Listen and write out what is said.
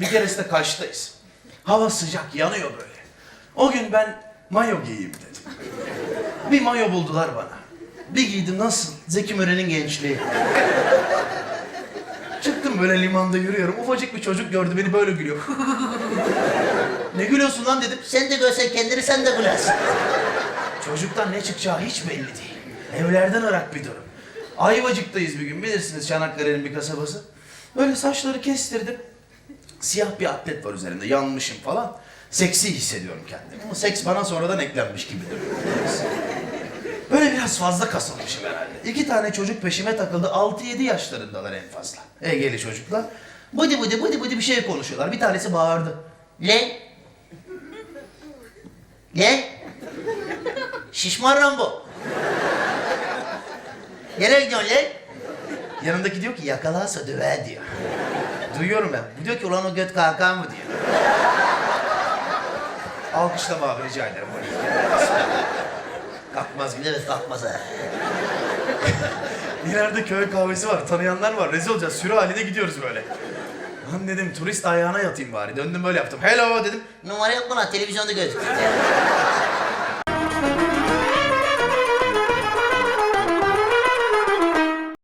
Bir keresinde Kaş'tayız. Hava sıcak, yanıyor böyle. O gün ben mayo giyeyim dedim. Bir mayo buldular bana. Bir giydim nasıl? Zeki Müren'in gençliği. Çıktım böyle limanda yürüyorum. Ufacık bir çocuk gördü beni böyle gülüyor. ne gülüyorsun lan dedim. Sen de görsen kendini sen de gülersin. Çocuktan ne çıkacağı hiç belli değil. Evlerden ırak bir durum. Ayvacık'tayız bir gün bilirsiniz Çanakkale'nin bir kasabası. Böyle saçları kestirdim. Siyah bir atlet var üzerinde yanmışım falan. Seksi hissediyorum kendimi. Ama seks bana sonradan eklenmiş gibi. Böyle biraz fazla kasılmışım herhalde. İki tane çocuk peşime takıldı. 6-7 yaşlarındalar en fazla. Egeli çocuklar. Bıdı bıdı bıdı bıdı bir şey konuşuyorlar. Bir tanesi bağırdı. Lan. Lan. Şişman Rambo. Nereye gidiyorsun lan? Yanındaki diyor ki yakalarsa döver diyor. Duyuyorum ben. Bu diyor ki ulan o göt kalkan mı diyor. Alkışlama abi rica ederim. Kalkmaz. Evet kalkmaz ha. İleride köy kahvesi var. Tanıyanlar var. Rezil olacağız. Sürü halinde gidiyoruz böyle. Lan dedim turist ayağına yatayım bari. Döndüm böyle yaptım. Hello dedim. Numara yok mu lan televizyonda gözüküyor.